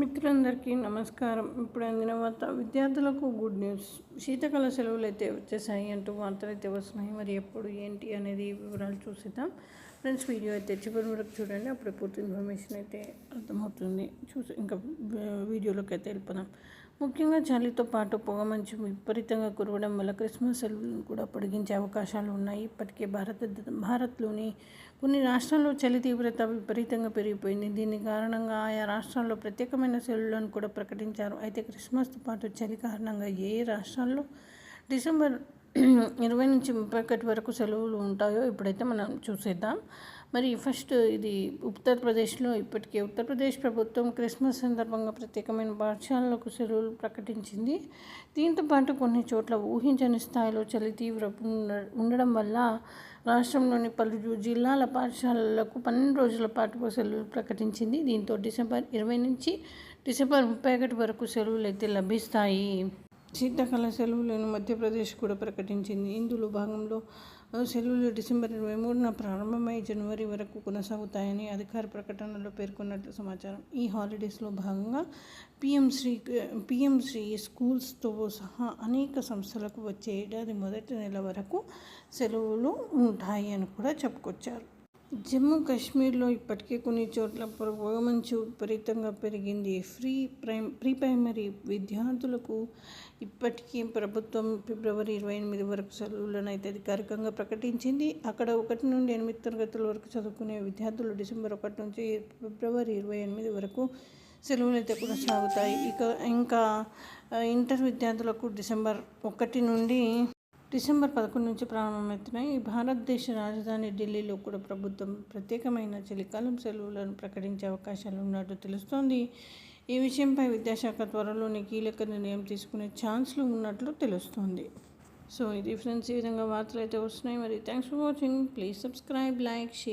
మిత్రులందరికీ నమస్కారం. ఇప్పుడు అందిన వార్త విద్యార్థులకు గుడ్ న్యూస్. శీతకాల సెలవులు అయితే వచ్చేసాయి అంటూ వార్తలు అయితే వస్తున్నాయి. మరి ఎప్పుడు ఏంటి అనేది వివరాలు చూసేద్దాం. ఫ్రెండ్స్ వీడియో అయితే చివరి వరకు చూడండి. అప్పుడు పూర్తి ఇన్ఫర్మేషన్ అయితే అర్థమవుతుంది. చూసి ఇంకా వీడియోలోకి అయితే వెళ్ళిపోదాం. ముఖ్యంగా చలితో పాటు పొగ మంచు విపరీతంగా కురవడం వల్ల క్రిస్మస్ సెలవులను కూడా పొడిగించే అవకాశాలు ఉన్నాయి. ఇప్పటికే భారత భారత్లోని కొన్ని రాష్ట్రాల్లో చలి తీవ్రత విపరీతంగా పెరిగిపోయింది. దీని కారణంగా ఆయా రాష్ట్రాల్లో ప్రత్యేకమైన సెలవులను కూడా ప్రకటించారు. అయితే క్రిస్మస్తో పాటు చలి కారణంగా ఏ రాష్ట్రాల్లో డిసెంబర్ ఇరవై నుంచి ముప్పై ఒకటి వరకు సెలవులు ఉంటాయో ఇప్పుడైతే మనం చూసేద్దాం. మరి ఫస్ట్ ఇది ఉత్తరప్రదేశ్లో ఇప్పటికే. ఉత్తరప్రదేశ్ ప్రభుత్వం క్రిస్మస్ సందర్భంగా ప్రత్యేకమైన పాఠశాలలకు సెలవులు ప్రకటించింది. దీంతో పాటు కొన్ని చోట్ల ఊహించని స్థాయిలో చలి తీవ్ర ఉండడం వల్ల రాష్ట్రంలోని పలు జిల్లాల పాఠశాలలకు పన్నెండు రోజుల పాటు సెలవులు ప్రకటించింది. దీంతో డిసెంబర్ ఇరవై నుంచి డిసెంబర్ ముప్పై ఒకటి వరకు సెలవులు అయితే లభిస్తాయి. శీతాకాల సెలవులను మధ్యప్రదేశ్ కూడా ప్రకటించింది. ఇందులో భాగంలో సెలవులు డిసెంబర్ ఇరవై మూడున ప్రారంభమై జనవరి వరకు కొనసాగుతాయని అధికార ప్రకటనలో పేర్కొన్నట్లు సమాచారం. ఈ హాలిడేస్లో భాగంగా పిఎం శ్రీ పిఎం శ్రీ స్కూల్స్తో సహా అనేక సంస్థలకు వచ్చే ఏడాది మొదటి నెల వరకు సెలవులు ఉంటాయి అని కూడా చెప్పుకొచ్చారు. జమ్మూ కాశ్మీర్లో ఇప్పటికే కొన్ని చోట్ల పొగమంచు విపరీతంగా పెరిగింది. ఫ్రీ ప్రైమ్ ప్రీ ప్రైమరీ విద్యార్థులకు ఇప్పటికీ ప్రభుత్వం ఫిబ్రవరి ఇరవై ఎనిమిది వరకు సెలవులను అయితే అధికారికంగా ప్రకటించింది. అక్కడ ఒకటి నుండి ఎనిమిది తరగతుల వరకు చదువుకునే విద్యార్థులు డిసెంబర్ ఒకటి నుంచి ఫిబ్రవరి ఇరవై ఎనిమిది వరకు సెలవులు అయితే కొనసాగుతాయి. ఇక ఇంకా ఇంటర్ విద్యార్థులకు డిసెంబర్ ఒకటి నుండి డిసెంబర్ పదకొండు నుంచి ప్రారంభమవుతున్నాయి. భారతదేశ రాజధాని ఢిల్లీలో కూడా ప్రభుత్వం ప్రత్యేకమైన చలికాలం సెలవులను ప్రకటించే అవకాశాలు ఉన్నట్టు తెలుస్తోంది. ఈ విషయంపై విద్యాశాఖ త్వరలోనే కీలక నిర్ణయం తీసుకునే ఛాన్స్లు ఉన్నట్లు తెలుస్తోంది. సో ఇది ఫ్రెండ్స్ ఈ విధంగా వార్తలు అయితే వస్తున్నాయి. మరి thanks for watching. Please subscribe like share.